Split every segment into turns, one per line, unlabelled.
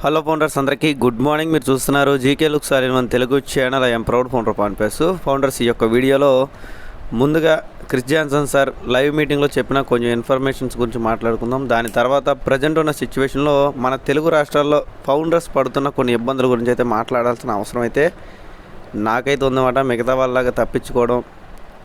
Hello founders అందరికీ good morning. మీరు చూస్తున్నారు జీకే లుక్స్ అనే మన Telugu channel I'm proud founder పాన్పేస్ founders ఈ యొక్క వీడియోలో ముందుగా క్రిస్ జాన్సన్ సార్ లైవ్ మీటింగ్లో చెప్పిన కొంచెం ఇన్ఫర్మేషన్స్ గురించి మాట్లాడుకుందాం. దాని తర్వాత ప్రజెంట్ ఉన్న సిచ్యువేషన్లో మన తెలుగు రాష్ట్రాల్లో ఫౌండర్స్ పడుతున్న కొన్ని ఇబ్బందుల గురించి అయితే మాట్లాడాల్సిన అవసరం అయితే నాకైతే ఉందన్నమాట. మిగతా వాళ్ళలాగా తప్పించుకోవడం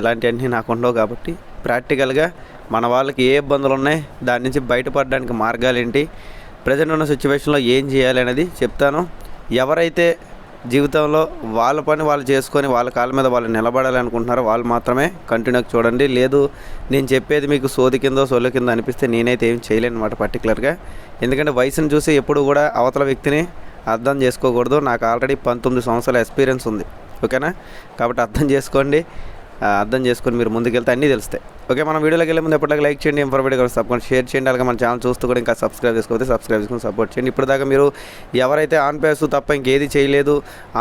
ఇలాంటివన్నీ నాకు ఉండవు కాబట్టి ప్రాక్టికల్గా మన వాళ్ళకి ఏ ఇబ్బందులు ఉన్నాయి దాని నుంచి బయటపడడానికి మార్గాలు ఏంటి ప్రజెంట్ ఉన్న సిచ్యువేషన్లో ఏం చేయాలి అనేది చెప్తాను. ఎవరైతే జీవితంలో వాళ్ళ పని వాళ్ళు చేసుకొని వాళ్ళ కాళ్ళ మీద వాళ్ళు నిలబడాలి అనుకుంటున్నారో వాళ్ళు మాత్రమే కంటిన్యూగా చూడండి. లేదు నేను చెప్పేది మీకు సోది కిందో సొల్లు కింద అనిపిస్తే నేనైతే ఏం చేయలేను అనమాట పర్టికులర్గా ఎందుకంటే వయసును చూసి ఎప్పుడు కూడా అవతల వ్యక్తిని అర్థం చేసుకోకూడదు. నాకు ఆల్రెడీ పంతొమ్మిది సంవత్సరాల ఎక్స్పీరియన్స్ ఉంది. ఓకేనా? కాబట్టి అర్థం చేసుకోండి. అర్థం చేసుకొని మీరు ముందుకెళ్తే అన్నీ తెలుస్తాయి. ఓకే మనం వీడియోలోకి వెళ్ళే ముందు ఎప్పటికీ లైక్ చేయండి ఇన్ఫర్మేటివ్ కూడా తప్పకుండా షేర్ చేయండి అలాగే మన ఛానల్ చూస్తూ కూడా ఇంకా సబ్స్క్రైబ్ చేసుకోవచ్చు సబ్స్క్రైబ్ చేసుకుని సపోర్ట్ చేయండి. ఇప్పటిదాకా మీరు ఎవరైతే ఆన్ పేస్ తప్ప ఇంకేది చేయలేదు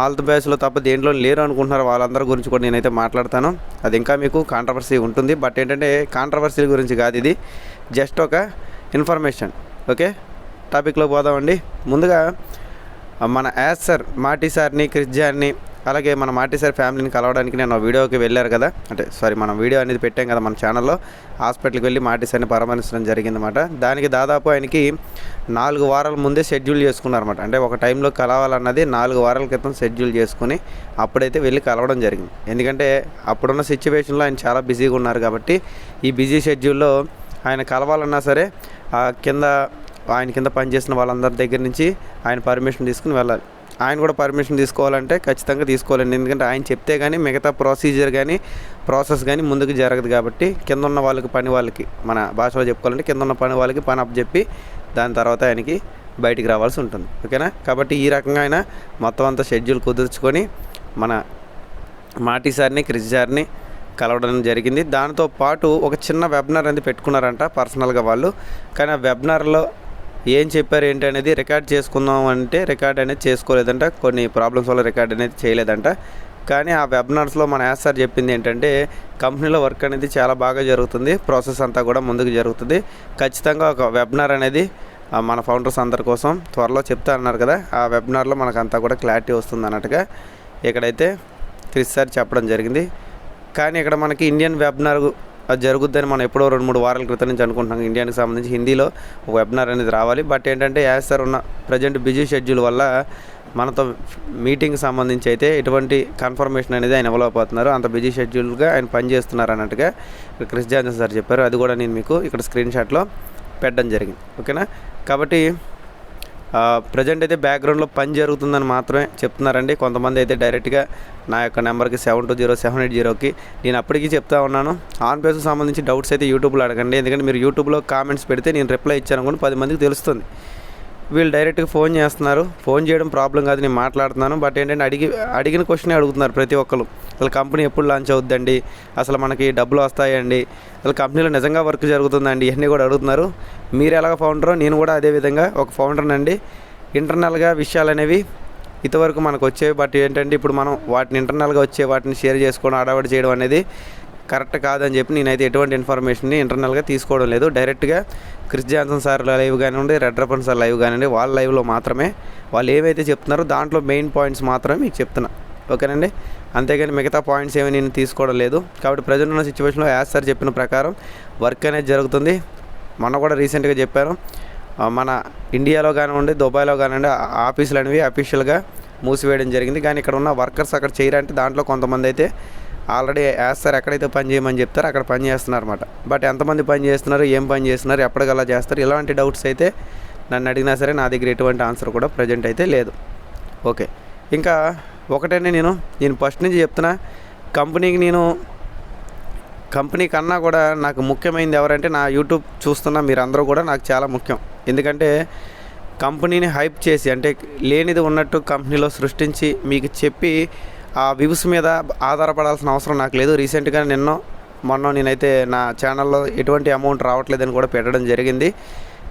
ఆల్త్ పేస్లో తప్ప దేంట్లో లేరు అనుకుంటున్నారో వాళ్ళందరి గురించి కూడా నేనైతే మాట్లాడతాను. అది ఇంకా మీకు కాంట్రవర్సీ ఉంటుంది. బట్ ఏంటంటే కాంట్రవర్సీ గురించి కాదు ఇది. జస్ట్ ఒక ఇన్ఫర్మేషన్ ఓకే టాపిక్లో పోదామండి. ముందుగా మన యాజ్ సార్ మాటి సార్ని క్రిస్జార్ని అలాగే మన ఆర్టీసీఆర్ ఫ్యామిలీని కలవడానికి నేను వీడియోకి వెళ్ళారు కదా. అంటే సారీ మనం వీడియో అనేది పెట్టాం కదా మన ఛానల్లో. హాస్పిటల్కి వెళ్ళి మాటిసార్ని పరామర్శించడం జరిగిందన్నమాట. దానికి దాదాపు ఆయనకి నాలుగు వారాల ముందే షెడ్యూల్ చేసుకున్నారన్నమాట. అంటే ఒక టైంలో కలవాలన్నది నాలుగు వారాల క్రితం షెడ్యూల్ చేసుకుని అప్పుడైతే వెళ్ళి కలవడం జరిగింది. ఎందుకంటే అప్పుడున్న సిచ్యువేషన్లో ఆయన చాలా బిజీగా ఉన్నారు కాబట్టి ఈ బిజీ షెడ్యూల్లో ఆయన కలవాలన్నా సరే ఆ కింద ఆయన కింద పనిచేసిన వాళ్ళందరి దగ్గర నుంచి ఆయన పర్మిషన్ తీసుకుని వెళ్ళాలి. ఆయన కూడా పర్మిషన్ తీసుకోవాలంటే ఖచ్చితంగా తీసుకోవాలండి. ఎందుకంటే ఆయన చెప్తే కానీ మిగతా ప్రొసీజర్ కానీ ప్రాసెస్ కానీ ముందుకు జరగదు కాబట్టి కింద ఉన్న వాళ్ళకి పని వాళ్ళకి మన భాషలో చెప్పుకోవాలంటే కింద ఉన్న పని వాళ్ళకి పని అప్పచెప్పి దాని తర్వాత ఆయనకి బయటికి రావాల్సి ఉంటుంది. ఓకేనా? కాబట్టి ఈ రకంగా ఆయన మొత్తం అంతా షెడ్యూల్ కుదుర్చుకొని మన మాటి సార్ని క్రిస్ సార్ని కలవడం జరిగింది. దాంతో పాటు ఒక చిన్న వెబినార్ అనేది పెట్టుకున్నారంట పర్సనల్గా వాళ్ళు. కానీ ఆ వెబినార్లో ఏం చెప్పారు ఏంటి అనేది రికార్డ్ చేసుకుందాం అంటే రికార్డ్ అనేది చేసుకోలేదంట. కొన్ని ప్రాబ్లమ్స్ వల్ల రికార్డ్ అనేది చేయలేదంట. కానీ ఆ వెబినార్స్లో మన యాస్ సార్ చెప్పింది ఏంటంటే కంపెనీలో వర్క్ అనేది చాలా బాగా జరుగుతుంది. ప్రాసెస్ అంతా కూడా ముందుకు జరుగుతుంది. ఖచ్చితంగా ఒక వెబినార్ అనేది మన ఫౌండర్స్ అందరి కోసం త్వరలో చెప్తా అన్నారు కదా. ఆ వెబినార్లో మనకు అంతా కూడా క్లారిటీ వస్తుంది అన్నట్టుగా ఇక్కడైతే క్రిస్ సార్ చెప్పడం జరిగింది. కానీ ఇక్కడ మనకి ఇండియన్ వెబినార్ జరుగుద్దని మనం ఎప్పుడో రెండు మూడు వారాల క్రితం నుంచి అనుకుంటున్నాం. ఇండియాకి సంబంధించి హిందీలో ఒక వెబినార్ అనేది రావాలి. బట్ ఏంటంటే యాజ్ సార్ ఉన్న ప్రజెంట్ బిజీ షెడ్యూల్ వల్ల మనతో మీటింగ్ సంబంధించి అయితే ఎటువంటి కన్ఫర్మేషన్ అనేది ఆయన ఇవ్వలేకపోతున్నారు అంత బిజీ షెడ్యూల్గా ఆయన పనిచేస్తున్నారు అన్నట్టుగా ఇక్కడ క్రిస్ జాన్సన్ సార్ చెప్పారు. అది కూడా నేను మీకు ఇక్కడ స్క్రీన్ షాట్లో పెట్టడం జరిగింది. ఓకేనా కాబట్టి ప్రజెంట్ అయితే బ్యాక్గ్రౌండ్లో పని జరుగుతుందని మాత్రమే చెప్తున్నారండి. కొంతమంది అయితే డైరెక్ట్గా నా యొక్క నెంబర్కి seven two zero seven eight జీరోకి నేను అప్పటికీ చెప్తా ఉన్నాను. ఆన్ పేస్ సంబంధించి డౌట్స్ అయితే యూట్యూబ్లో అడగండి. ఎందుకంటే మీరు యూట్యూబ్లో కామెంట్స్ పెడితే నేను రిప్లై ఇచ్చాను అనుకోండి పది మందికి తెలుస్తుంది. వీళ్ళు డైరెక్ట్గా ఫోన్ చేస్తున్నారు. ఫోన్ చేయడం ప్రాబ్లం కాదు నేను మాట్లాడుతున్నాను. బట్ ఏంటంటే అడిగి అడిగిన క్వశ్చనే అడుగుతున్నారు ప్రతి ఒక్కరు అసలు కంపెనీ ఎప్పుడు లాంచ్ అవుద్దండి? అసలు మనకి డబ్బులు వస్తాయండి? అసలు కంపెనీలో నిజంగా వర్క్ జరుగుతుందండి? ఇవన్నీ కూడా అడుగుతున్నారు. మీరు ఎలాగ ఫౌండరో నేను కూడా అదే విధంగా ఒక ఫౌండర్నండి. ఇంటర్నల్గా విషయాలు అనేవి ఇంతవరకు మనకు వచ్చేవి. బట్ ఏంటంటే ఇప్పుడు మనం వాటిని ఇంటర్నల్గా వచ్చే వాటిని షేర్ చేసుకోవడం అడవాడి చేయడం అనేది కరెక్ట్ కాదని చెప్పి నేనైతే ఎటువంటి ఇన్ఫర్మేషన్ని ఇంటర్నల్గా తీసుకోవడం లేదు. డైరెక్ట్గా క్రిస్ జాన్సన్ సార్ లైవ్ కానివ్వండి రెడ్ రపన్ సార్ లైవ్ కానివ్వండి వాళ్ళ లైవ్లో మాత్రమే వాళ్ళు ఏవైతే చెప్తున్నారో దాంట్లో మెయిన్ పాయింట్స్ మాత్రమే మీకు చెప్తున్నా. ఓకేనండి? అంతేగాని మిగతా పాయింట్స్ ఏమి నేను తీసుకోవడం లేదు. కాబట్టి ప్రజెంట్ ఉన్న సిచ్యువేషన్లో యాజ్ సార్ చెప్పిన ప్రకారం వర్క్ అనేది జరుగుతుంది. మొన్న కూడా రీసెంట్గా చెప్పారు మన ఇండియాలో కానివ్వండి దుబాయ్లో కానివ్వండి ఆఫీసులు అనేవి అఫీషియల్గా మూసివేయడం జరిగింది. కానీ ఇక్కడ ఉన్న వర్కర్స్ అక్కడ చేయరంటే దాంట్లో కొంతమంది అయితే ఆల్రెడీ వేస్తారు ఎక్కడైతే పని చేయమని చెప్తారో అక్కడ పని చేస్తున్నారు అనమాట బట్ ఎంతమంది పని చేస్తున్నారు ఏం పని చేస్తున్నారు ఎప్పటికల్లా చేస్తారు ఇలాంటి డౌట్స్ అయితే నన్ను అడిగినా సరే నా దగ్గర ఎటువంటి ఆన్సర్ కూడా ప్రజెంట్ అయితే లేదు. ఓకే. ఇంకా ఒకటేనే నేను నేను ఫస్ట్ నుంచి చెప్తున్నా కంపెనీకి నేను కంపెనీ కన్నా కూడా నాకు ముఖ్యమైనది ఎవరంటే నా యూట్యూబ్ చూస్తున్న మీరందరూ కూడా నాకు చాలా ముఖ్యం. ఎందుకంటే కంపెనీని హైప్ చేసి అంటే లేనిది ఉన్నట్టు కంపెనీలో సృష్టించి మీకు చెప్పి ఆ వ్యూస్ మీద ఆధారపడాల్సిన అవసరం నాకు లేదు. రీసెంట్గా నిన్న మొన్న నేనైతే నా ఛానల్లో ఎటువంటి అమౌంట్ రావట్లేదని కూడా పెట్టడం జరిగింది.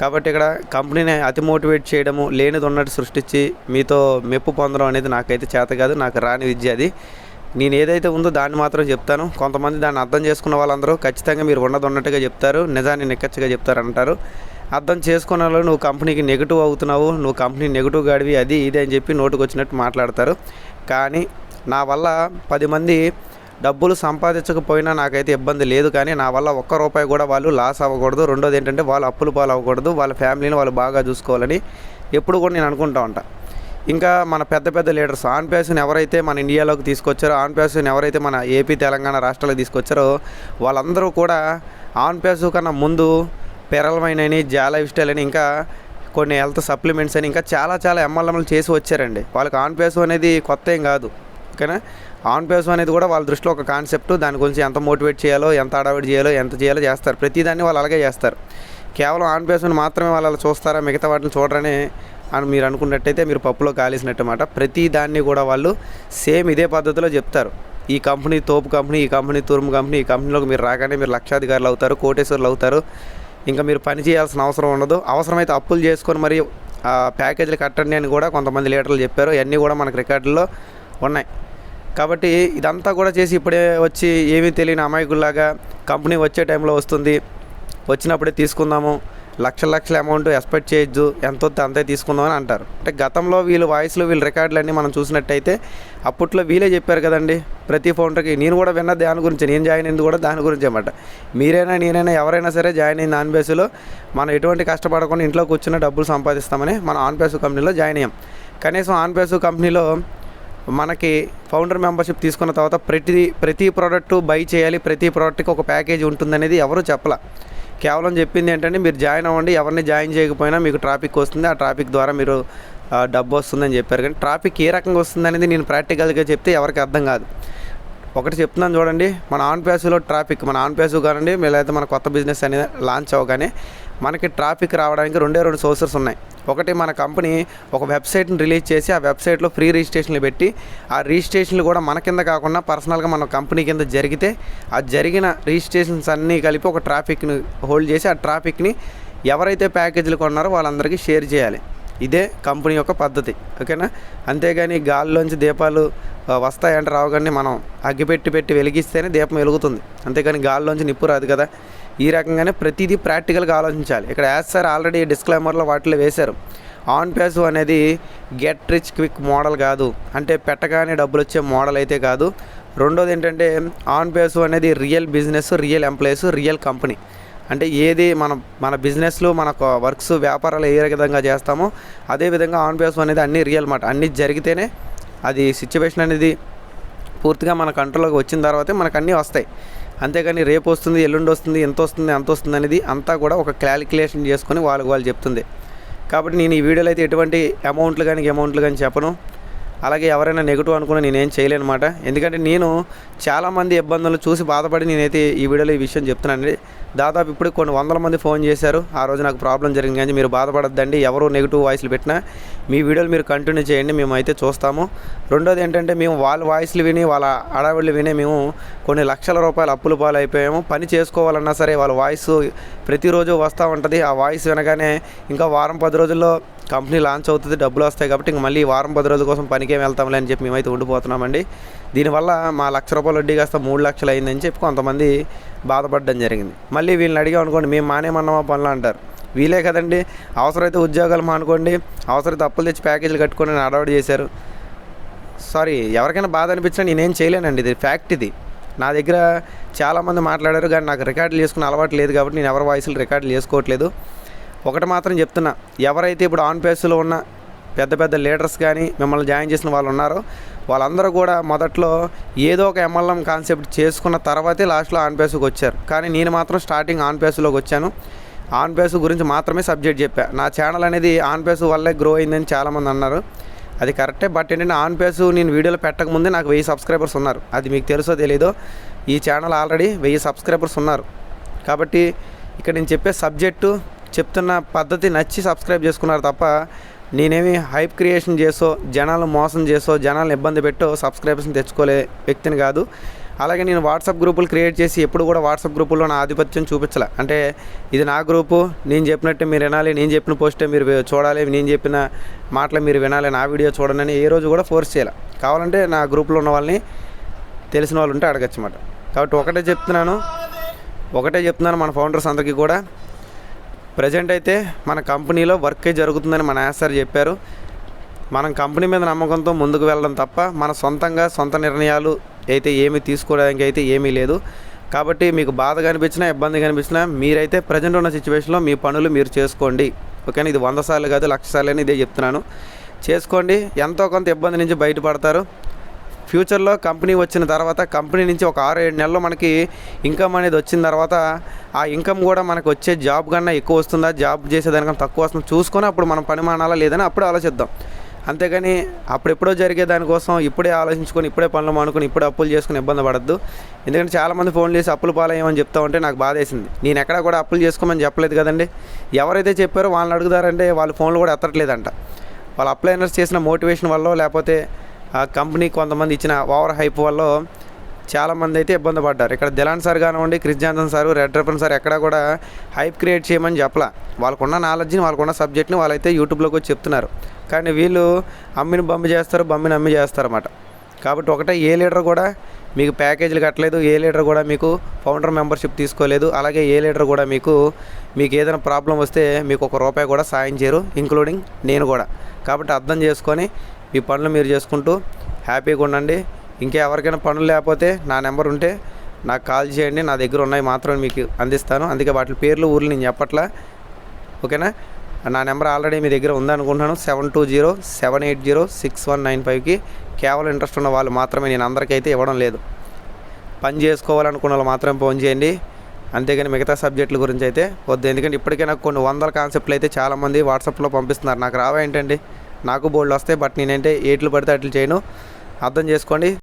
కాబట్టి ఇక్కడ కంపెనీని అతి మోటివేట్ చేయడము లేనిది ఉన్నట్టు సృష్టించి మీతో మెప్పు పొందడం అనేది నాకైతే చేత కాదు నాకు రాని విద్య అది. నేను ఏదైతే ఉందో దాన్ని మాత్రం చెప్తాను. కొంతమంది దాన్ని అర్థం చేసుకున్న వాళ్ళందరూ ఖచ్చితంగా మీరు ఉన్నది ఉన్నట్టుగా చెప్తారు నిజాన్ని నిక్కచ్చిగా చెప్తారు అంటారు అర్థం చేసుకున్న వాళ్ళు నువ్వు కంపెనీకి నెగిటివ్ అవుతున్నావు నువ్వు కంపెనీ నెగిటివ్ గాడివి అది ఇది అని చెప్పి నోటుకు వచ్చినట్టు మాట్లాడతారు. కానీ నా వల్ల పది మంది డబ్బులు సంపాదించకపోయినా నాకైతే ఇబ్బంది లేదు కానీ నా వల్ల ఒక్క రూపాయి కూడా వాళ్ళు లాస్ అవ్వకూడదు. రెండోది ఏంటంటే వాళ్ళు అప్పులు పాలు అవ్వకూడదు వాళ్ళ ఫ్యామిలీని వాళ్ళు బాగా చూసుకోవాలని ఎప్పుడు కూడా నేను అనుకుంటా ఉంటా. ఇంకా మన పెద్ద పెద్ద లీడర్స్ ఆన్ ప్యాస్ని ఎవరైతే మన ఇండియాలోకి తీసుకొచ్చారో ఆన్ ప్యాస్ని ఎవరైతే మన ఏపీ తెలంగాణ రాష్ట్రాలకు తీసుకొచ్చారో వాళ్ళందరూ కూడా ఆన్ ప్యాసు కన్నా ముందు పెరలమైనని జా స్టైల్ అని ఇంకా కొన్ని హెల్త్ సప్లిమెంట్స్ అని ఇంకా చాలా చాలా ఎమ్మెల్యేలు చేసి వచ్చారండి. వాళ్ళకి ఆన్ ప్యాసు అనేది కొత్త ఏం కాదు. ఓకేనా ఆన్ పేస్ అనేది కూడా వాళ్ళ దృష్టిలో ఒక కాన్సెప్ట్. దాని గురించి ఎంత మోటివేట్ చేయాలో ఎంత అడావిడి చేయాలో ఎంత చేయాలో చేస్తారు. ప్రతిదాన్ని వాళ్ళు అలాగే చేస్తారు. కేవలం ఆన్ పేస్ని మాత్రమే వాళ్ళు అలా చూస్తారా మిగతా వాటిని చూడరని అని మీరు అనుకున్నట్టయితే మీరు పప్పులో కాలేసినట్టమాట ప్రతి దాన్ని కూడా వాళ్ళు సేమ్ ఇదే పద్ధతిలో చెప్తారు. ఈ కంపెనీ తోపు కంపెనీ ఈ కంపెనీ తురుము కంపెనీ ఈ కంపెనీలోకి మీరు రాగానే మీరు లక్షాధికారులు అవుతారు కోటేశ్వర్లు అవుతారు. ఇంకా మీరు పని చేయాల్సిన అవసరం ఉండదు. అవసరమైతే అప్పులు చేసుకొని మరి ఆ ప్యాకేజీలు కట్టండి అని కూడా కొంతమంది లీడర్లు చెప్పారు. ఇవన్నీ కూడా మనకు రికార్డుల్లో ఉన్నాయి. కాబట్టి ఇదంతా కూడా చేసి ఇప్పుడే వచ్చి ఏమీ తెలియని అమాయకుల్లాగా కంపెనీ వచ్చే టైంలో వస్తుంది. వచ్చినప్పుడే తీసుకుందాము. లక్షల లక్షల అమౌంట్ ఎక్స్పెక్ట్ చేయొద్దు. ఎంత వద్దు అంతే తీసుకుందాం అని అంటారు. అంటే గతంలో వీళ్ళు వాయిస్లు వీళ్ళు రికార్డులన్నీ మనం చూసినట్టయితే అప్పట్లో వీళ్ళే చెప్పారు కదండి. ప్రతి ఫౌండర్కి నేను కూడా విన్న దాని గురించి నేను జాయిన్ అయింది కూడా దాని గురించి అనమాట మీరైనా నేనైనా ఎవరైనా సరే జాయిన్ అయింది ఆన్ బేస్లో మనం ఎటువంటి కష్టపడకుండా ఇంట్లో కూర్చున్న డబ్బులు సంపాదిస్తామని మనం ఆన్ బేస్ కంపెనీలో జాయిన్ అయ్యాం. కనీసం ఆన్ బేస్ కంపెనీలో మనకి ఫౌండర్ మెంబర్షిప్ తీసుకున్న తర్వాత ప్రతి ప్రతి ప్రోడక్ట్ బై చేయాలి ప్రతి ప్రోడక్ట్కి ఒక ప్యాకేజ్ ఉంటుందనేది ఎవరు చెప్పలే. కేవలం చెప్పింది ఏంటంటే మీరు జాయిన్ అవ్వండి ఎవరిని జాయిన్ చేయకపోయినా మీకు ట్రాఫిక్ వస్తుంది ఆ ట్రాఫిక్ ద్వారా మీరు డబ్బు వస్తుందని చెప్పారు. కానీ ట్రాఫిక్ ఏ రకంగా వస్తుంది అనేది నేను ప్రాక్టికల్గా చెప్తే ఎవరికి అర్థం కాదు. ఒకటి చెప్తున్నాను చూడండి మన ఆన్ ప్యాసులో ట్రాఫిక్ మన ఆన్ ప్యాసు కానండి లేదా మన కొత్త బిజినెస్ అనేది లాంచ్ అవ్వగానే మనకి ట్రాఫిక్ రావడానికి రెండే రెండు సోర్సెస్ ఉన్నాయి. ఒకటి మన కంపెనీ ఒక వెబ్సైట్ని రిలీజ్ చేసి ఆ వెబ్సైట్లో ఫ్రీ రిజిస్ట్రేషన్లు పెట్టి ఆ రిజిస్ట్రేషన్లు కూడా మన కింద కాకుండా పర్సనల్గా మన కంపెనీ కింద జరిగితే ఆ జరిగిన రిజిస్ట్రేషన్స్ అన్నీ కలిపి ఒక ట్రాఫిక్ని హోల్డ్ చేసి ఆ ట్రాఫిక్ని ఎవరైతే ప్యాకేజీలు కొన్నారో వాళ్ళందరికీ షేర్ చేయాలి. ఇదే కంపెనీ యొక్క పద్ధతి. ఓకేనా? అంతేగాని గాలిలోంచి దీపాలు వస్తాయంటే రావు కానీ మనం అగ్గిపెట్టి పెట్టి వెలిగిస్తేనే దీపం వెలుగుతుంది. అంతేగాని గాలిలోంచి నిప్పు రాదు కదా. ఈ రకంగానే ప్రతిదీ ప్రాక్టికల్గా ఆలోచించాలి. ఇక్కడ యాజ్ సార్ ఆల్రెడీ డిస్క్లైమర్లో వాటిలో వేశారు. ఆన్ పేస్ అనేది గెట్ రిచ్ క్విక్ మోడల్ కాదు. అంటే పెట్టగానే డబ్బులు వచ్చే మోడల్ అయితే కాదు. రెండోది ఏంటంటే ఆన్ పేస్ అనేది real business real employees real company. అంటే ఏది మన మన బిజినెస్లు మన వర్క్స్ వ్యాపారాలు ఏ విధంగా చేస్తామో అదే విధంగా ఆన్ బేస్ అనేది అన్నీ రియల్ మాట. అన్నీ జరిగితేనే అది సిచ్యువేషన్ అనేది పూర్తిగా మన కంట్రోల్లోకి వచ్చిన తర్వాతే మనకు అన్నీ వస్తాయి. అంతేకాని రేపు వస్తుంది ఎల్లుండి వస్తుంది ఎంత వస్తుంది అంత వస్తుంది అనేది అంతా కూడా ఒక క్యాలిక్యులేషన్ చేసుకొని వాళ్ళకి వాళ్ళు చెప్తుంది. కాబట్టి నేను ఈ వీడియోలో అయితే ఎటువంటి అమౌంట్లు కానీ అమౌంట్లు కానీ చెప్పను. అలాగే ఎవరైనా నెగిటివ్ అనుకున్నా నేనేం చేయలేను అనమాట ఎందుకంటే నేను చాలామంది ఇబ్బందులు చూసి బాధపడి నేనైతే ఈ వీడియోలో ఈ విషయం చెప్తున్నానండి. దాదాపు ఇప్పుడు కొన్ని వందల మంది ఫోన్ చేశారు. ఆ రోజు నాకు ప్రాబ్లం జరిగింది కానీ మీరు బాధపడద్దండి. ఎవరు నెగిటివ్ వాయిస్లు పెట్టినా మీ వీడియోలు మీరు కంటిన్యూ చేయండి మేము అయితే చూస్తాము. రెండోది ఏంటంటే మేము వాళ్ళ వాయిస్లు విని వాళ్ళ అడవిళ్ళు విని మేము కొన్ని లక్షల రూపాయలు అప్పులు పాలు అయిపోయాము పని చేసుకోవాలన్నా సరే వాళ్ళ వాయిస్ ప్రతిరోజు వస్తూ ఉంటుంది. ఆ వాయిస్ వినగానే ఇంకా వారం పది రోజుల్లో కంపెనీ లాంచ్ అవుతుంది డబ్బులు వస్తాయి కాబట్టి ఇంక మళ్ళీ వారం పది రోజుల కోసం పనికేం వెళ్తాంలే అని చెప్పి మేమైతే ఉండిపోతున్నామండి. దీనివల్ల మా లక్ష రూపాయలు వడ్డీ కాస్త మూడు లక్షలు అయిందని చెప్పి కొంతమంది బాధపడడం జరిగింది. మళ్ళీ వీళ్ళని అడిగాం అనుకోండి మేము మానేమన్నామా పనులు? అంటారు. వీలే కదండి అవసరమైతే ఉద్యోగాలు మానుకోండి అవసరమైతే అప్పులు తెచ్చి ప్యాకేజీలు కట్టుకొని అని అడవాడు చేశారు. సారీ ఎవరికైనా బాధ అనిపించినా నేనేం చేయలేనండి ఇది ఫ్యాక్ట్ ఇది. నా దగ్గర చాలామంది మాట్లాడారు కానీ నాకు రికార్డులు చేసుకునే అలవాటు లేదు కాబట్టి నేను ఎవరి వాయిస్లు రికార్డులు చేసుకోవట్లేదు. ఒకటి మాత్రం చెప్తున్నా ఎవరైతే ఇప్పుడు ఆన్ పేస్లో ఉన్న పెద్ద పెద్ద లీడర్స్ కానీ మిమ్మల్ని జాయిన్ చేసిన వాళ్ళు ఉన్నారో వాళ్ళందరూ కూడా మొదట్లో ఏదో ఒక ఎంఎల్ఎం కాన్సెప్ట్ చేసుకున్న తర్వాతే లాస్ట్లో ఆన్ పేస్కి వచ్చారు. కానీ నేను మాత్రం స్టార్టింగ్ ఆన్ పేస్లోకి వచ్చాను. ఆన్ పేస్ గురించి మాత్రమే సబ్జెక్ట్ చెప్పా. నా ఛానల్ అనేది ఆన్ పేస్ వల్లే గ్రో అయిందని చాలామంది అన్నారు. అది కరెక్టే బట్ ఏంటంటే ఆన్ పేస్ నేను వీడియోలో పెట్టకముందే నాకు వెయ్యి సబ్స్క్రైబర్స్ ఉన్నారు. అది మీకు తెలుసో తెలీదో ఈ ఛానల్ ఆల్రెడీ వెయ్యి సబ్స్క్రైబర్స్ ఉన్నారు. కాబట్టి ఇక్కడ నేను చెప్పే సబ్జెక్టు చెప్తున్న పద్ధతి నచ్చి సబ్స్క్రైబ్ చేసుకున్నారు తప్ప నేనేమి హైప్ క్రియేషన్ చేసో జనాలను మోసం చేసో జనాలను ఇబ్బంది పెట్టో సబ్స్క్రైబర్స్ని తెచ్చుకోలే వ్యక్తిని కాదు. అలాగే నేను వాట్సాప్ గ్రూపులు క్రియేట్ చేసి ఎప్పుడు కూడా వాట్సాప్ గ్రూపుల్లో నా ఆధిపత్యం చూపించలే. అంటే ఇది నా గ్రూపు నేను చెప్పినట్టే మీరు వినాలి నేను చెప్పిన పోస్టే మీరు చూడాలి నేను చెప్పిన మాటలు మీరు వినాలి నా వీడియో చూడండి అని ఏ రోజు కూడా ఫోర్స్ చేయాలి. కావాలంటే నా గ్రూప్లో ఉన్న వాళ్ళని తెలిసిన వాళ్ళు ఉంటే అడగచ్చు అన్నమాట కాబట్టి ఒకటే చెప్తున్నాను ఒకటే చెప్తున్నాను మన ఫౌండర్స్ అందరికీ కూడా. ప్రజెంట్ అయితే మన కంపెనీలో వర్కే జరుగుతుందని మన ఆసార్ చెప్పారు. మనం కంపెనీ మీద నమ్మకంతో ముందుకు వెళ్ళడం తప్ప మన సొంతంగా సొంత నిర్ణయాలు అయితే ఏమీ తీసుకోవడానికి అయితే ఏమీ లేదు. కాబట్టి మీకు బాధ కనిపించినా ఇబ్బంది కనిపించినా మీరైతే ప్రజెంట్ ఉన్న సిచ్యువేషన్లో మీ పనులు మీరు చేసుకోండి. ఓకేనా? ఇది వంద సార్లు కాదు లక్ష సార్లు అని ఇదే చెప్తున్నాను. చేసుకోండి. ఎంతో కొంత ఇబ్బంది నుంచి బయటపడతారు. ఫ్యూచర్లో కంపెనీ వచ్చిన తర్వాత కంపెనీ నుంచి ఒక ఆరు ఏడు నెలలు మనకి ఇన్కమ్ అనేది వచ్చిన తర్వాత ఆ ఇన్కమ్ కూడా మనకు వచ్చే జాబ్ కన్నా ఎక్కువ వస్తుందా? జాబ్ చేసేదానికన్నా తక్కువ వస్తుందా? చూసుకొని అప్పుడు మనం పని మానాలా లేదని అప్పుడు ఆలోచిద్దాం. అంతేగాని అప్పుడెప్పుడో జరిగే దానికోసం ఇప్పుడే ఆలోచించుకొని ఇప్పుడే పనులు మానుకొని ఇప్పుడే అప్పులు చేసుకుని ఇబ్బంది పడద్దు. ఎందుకంటే చాలామంది ఫోన్ చేసి అప్పులు పాలయ్యమని చెప్తా ఉంటే నాకు బాధ వేసింది నేను ఎక్కడ కూడా అప్పులు చేసుకోమని చెప్పలేదు కదండి. ఎవరైతే చెప్పారో వాళ్ళని అడుగుతారంటే వాళ్ళు ఫోన్లు కూడా ఎత్తట్లేదంట. వాళ్ళు అప్లైనర్స్ చేసిన మోటివేషన్ వల్ల లేకపోతే ఆ కంపెనీ కొంతమంది ఇచ్చిన ఓవర్ హైప్ వల్ల చాలామంది అయితే ఇబ్బంది పడ్డారు. ఇక్కడ దిలాన్ సార్ కానివ్వండి క్రిస్ జాన్సన్ సార్ రెడ్ రెఫన్ సార్ ఎక్కడ కూడా హైప్ క్రియేట్ చేయమని చెప్పలా. వాళ్ళకున్న నాలెడ్జ్ని వాళ్ళకున్న సబ్జెక్ట్ని వాళ్ళైతే యూట్యూబ్లోకి వచ్చి చెప్తున్నారు. కానీ వీళ్ళు అమ్మిని బమ్మి చేస్తారు బమ్మిని అమ్మి చేస్తారు అన్నమాట కాబట్టి ఒకటే ఏ లీడర్ కూడా మీకు ప్యాకేజీలు కట్టలేదు ఏ లీడర్ కూడా మీకు ఫౌండర్ మెంబర్షిప్ తీసుకోలేదు అలాగే ఏ లీడర్ కూడా మీకు మీకు ఏదైనా ప్రాబ్లం వస్తే మీకు ఒక రూపాయి కూడా సాయం చేయరు ఇంక్లూడింగ్ నేను కూడా. కాబట్టి అర్థం చేసుకొని మీ పనులు మీరు చేసుకుంటూ హ్యాపీగా ఉండండి. ఇంకా ఎవరికైనా పనులు లేకపోతే నా నెంబర్ ఉంటే నాకు కాల్ చేయండి. నా దగ్గర ఉన్నాయి మాత్రమే మీకు అందిస్తాను. అందుకే వాటి పేర్లు ఊర్లు నేను చెప్పట్లా. ఓకేనా? నా నెంబర్ ఆల్రెడీ మీ దగ్గర ఉందనుకుంటున్నాను. Seven two zero seven eight zero six one nine ఫైవ్కి కేవలం ఇంట్రెస్ట్ ఉన్న వాళ్ళు మాత్రమే నేను అందరికైతే ఇవ్వడం లేదు. పని చేసుకోవాలనుకున్న వాళ్ళు మాత్రం ఫోన్ చేయండి. అంతేగాని మిగతా సబ్జెక్టుల గురించి అయితే వద్దు. ఎందుకంటే ఇప్పటికే నాకు కొన్ని వందల కాన్సెప్ట్లు అయితే చాలామంది వాట్సాప్లో పంపిస్తున్నారు. నాకు రావా ఏంటండి? నాకు బోల్డ్ వస్తాయి బట్ నేనంటే ఏట్లు పడితే అట్లు చేయను. అర్థం చేసుకోండి.